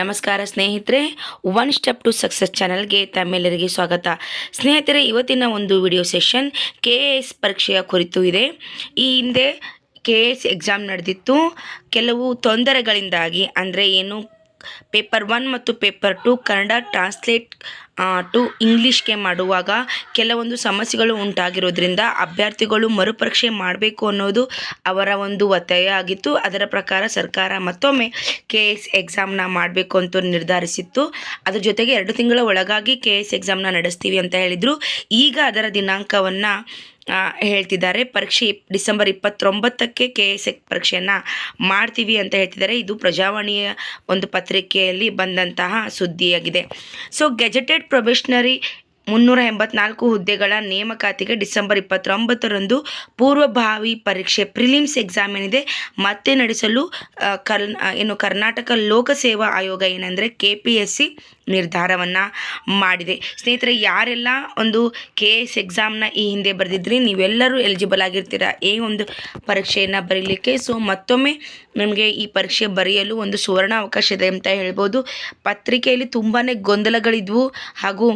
ನಮಸ್ಕಾರ ಸ್ನೇಹಿತರೆ one step to success ಚಾನಲ್ಗೆ ತಮ್ಮೆಲ್ಲರಿಗೆ ಸ್ವಾಗತ. ಸ್ನೇಹಿತರೆ, ಇವತ್ತಿನ ಒಂದು video session K A S ಪರೀಕ್ಷೆಯ ಕುರಿತು ಇದೆ. ಈ ಹಿಂದೆ ಕೆ ಎ ಎಸ್ ಎಕ್ಸಾಮ್ ನಡೆದಿತ್ತು. ಕೆಲವು ತೊಂದರೆಗಳಿಂದಾಗಿ, ಅಂದರೆ ಏನು ಪೇಪರ್ ಒನ್ ಮತ್ತು paper two Kannada translate to ಇಂಗ್ಲೀಷ್ಗೆ ಮಾಡುವಾಗ ಕೆಲವೊಂದು ಸಮಸ್ಯೆಗಳು ಉಂಟಾಗಿರೋದ್ರಿಂದ ಅಭ್ಯರ್ಥಿಗಳು ಮರುಪರೀಕ್ಷೆ ಮಾಡಬೇಕು ಅನ್ನೋದು ಅವರ ಒಂದು ಒತ್ತಾಯ ಆಗಿತ್ತು. ಅದರ ಪ್ರಕಾರ ಸರ್ಕಾರ ಮತ್ತೊಮ್ಮೆ ಕೆ ಎಸ್ ಎಕ್ಸಾಮ್ನ ಮಾಡಬೇಕು ಅಂತ ನಿರ್ಧರಿಸಿತ್ತು. ಅದ್ರ ಜೊತೆಗೆ ಎರಡು ತಿಂಗಳ ಒಳಗಾಗಿ ಕೆ ಎಸ್ ಎಕ್ಸಾಮ್ನ ನಡೆಸ್ತೀವಿ ಅಂತ ಹೇಳಿದರು. ಈಗ ಅದರ ದಿನಾಂಕವನ್ನು ಹೇಳ್ತಿದ್ದಾರೆ. ಪರೀಕ್ಷೆ ಡಿಸೆಂಬರ್ ಇಪ್ಪತ್ತೊಂಬತ್ತಕ್ಕೆ ಕೆ ಎಸ್ ಪರೀಕ್ಷೆಯನ್ನು ಮಾಡ್ತೀವಿ ಅಂತ ಹೇಳ್ತಿದ್ದಾರೆ. ಇದು ಪ್ರಜಾವಾಣಿಯ ಒಂದು ಪತ್ರಿಕೆಯಲ್ಲಿ ಬಂದಂತಹ ಸುದ್ದಿಯಾಗಿದೆ. ಸೊ ಗೆಜೆಟೆಡ್ ಪ್ರೊಬೆಷನರಿ ಮುನ್ನೂರ ಎಂಬತ್ನಾಲ್ಕು ಹುದ್ದೆಗಳ ನೇಮಕಾತಿಗೆ ಡಿಸೆಂಬರ್ ಇಪ್ಪತ್ತೊಂಬತ್ತರಂದು ಪೂರ್ವಭಾವಿ ಪರೀಕ್ಷೆ ಪ್ರಿಲಿಮ್ಸ್ ಎಕ್ಸಾಮ್ ಏನಿದೆ, ಮತ್ತೆ ನಡೆಸಲು ಕರ್ ಏನು ಕರ್ನಾಟಕ ಲೋಕಸೇವಾ ಆಯೋಗ ಏನಂದರೆ ಕೆ ಪಿ ಎಸ್ ಸಿ ನಿರ್ಧಾರವನ್ನು ಮಾಡಿದೆ. ಸ್ನೇಹಿತರೆ, ಯಾರೆಲ್ಲ ಒಂದು ಕೆ ಎಸ್ ಎಕ್ಸಾಮ್ನ ಈ ಹಿಂದೆ ಬರೆದಿದ್ರಿ, ನೀವೆಲ್ಲರೂ ಎಲಿಜಿಬಲ್ ಆಗಿರ್ತೀರಾ? ಈ ಒಂದು ಪರೀಕ್ಷೆಯನ್ನು ಬರೀಲಿಕ್ಕೆ? ಸೊ, ಮತ್ತೊಮ್ಮೆ ನಿಮಗೆ ಈ ಪರೀಕ್ಷೆ ಬರೆಯಲು ಒಂದು ಸುವರ್ಣ ಅವಕಾಶ ಇದೆ ಅಂತ ಹೇಳ್ಬೋದು. ಪತ್ರಿಕೆಯಲ್ಲಿ ತುಂಬಾ ಗೊಂದಲಗಳಿದ್ವು ಹಾಗೂ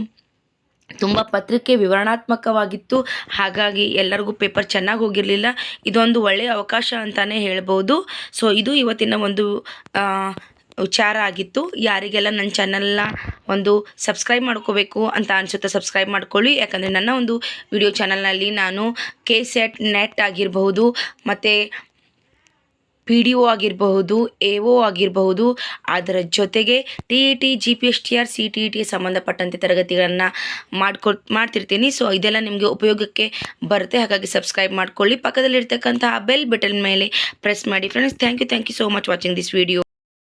ತುಂಬ ಪತ್ರಿಕೆ ವಿವರಣಾತ್ಮಕವಾಗಿತ್ತು. ಹಾಗಾಗಿ ಎಲ್ಲರಿಗೂ ಪೇಪರ್ ಚೆನ್ನಾಗಿ ಹೋಗಿರಲಿಲ್ಲ. ಇದೊಂದು ಒಳ್ಳೆಯ ಅವಕಾಶ ಅಂತಲೇ ಹೇಳ್ಬೋದು. ಸೊ ಇದು ಇವತ್ತಿನ ಒಂದು ವಿಚಾರ ಆಗಿತ್ತು. ಯಾರಿಗೆಲ್ಲ ನನ್ನ ಚಾನಲ್ನ ಒಂದು ಸಬ್ಸ್ಕ್ರೈಬ್ ಮಾಡ್ಕೋಬೇಕು ಅಂತ ಅನಿಸುತ್ತೆ ಸಬ್ಸ್ಕ್ರೈಬ್ ಮಾಡ್ಕೊಳ್ಳಿ. ಯಾಕಂದರೆ ನನ್ನ ಒಂದು ವಿಡಿಯೋ ಚಾನಲ್ನಲ್ಲಿ ನಾನು ಕೆ ಸೆಟ್ ನೆಟ್ ಆಗಿರಬಹುದು, ಮತ್ತು ಪಿ ಡಿ ಒ ಆಗಿರಬಹುದು ಎ ಒ ಆಗಿರಬಹುದು, ಅದರ ಜೊತೆಗೆ T E T G P S T R C T E T ಸಂಬಂಧಪಟ್ಟಂತೆ ತರಗತಿಗಳನ್ನು ಮಾಡ್ಕೊ ಮಾಡ್ತಿರ್ತೀನಿ. ಸೊ ಇದೆಲ್ಲ ನಿಮಗೆ ಉಪಯೋಗಕ್ಕೆ ಬರುತ್ತೆ. ಹಾಗಾಗಿ ಸಬ್ಸ್ಕ್ರೈಬ್ ಮಾಡ್ಕೊಳ್ಳಿ. ಪಕ್ಕದಲ್ಲಿರ್ತಕ್ಕಂತಹ ಬೆಲ್ ಬಟನ್ ಮೇಲೆ ಪ್ರೆಸ್ ಮಾಡಿ. Friends thank you thank you so much watching this video